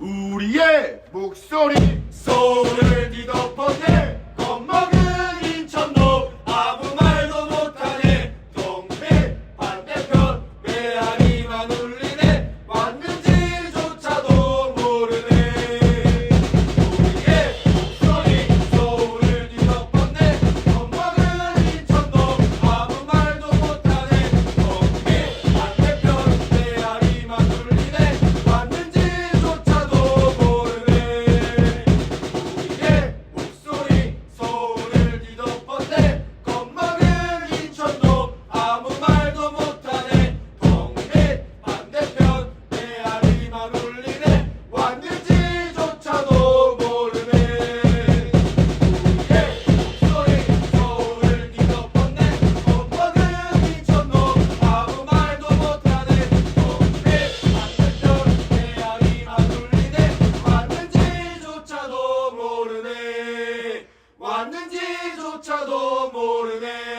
우리의 목소리 소를 믿어 나조차도 모르네.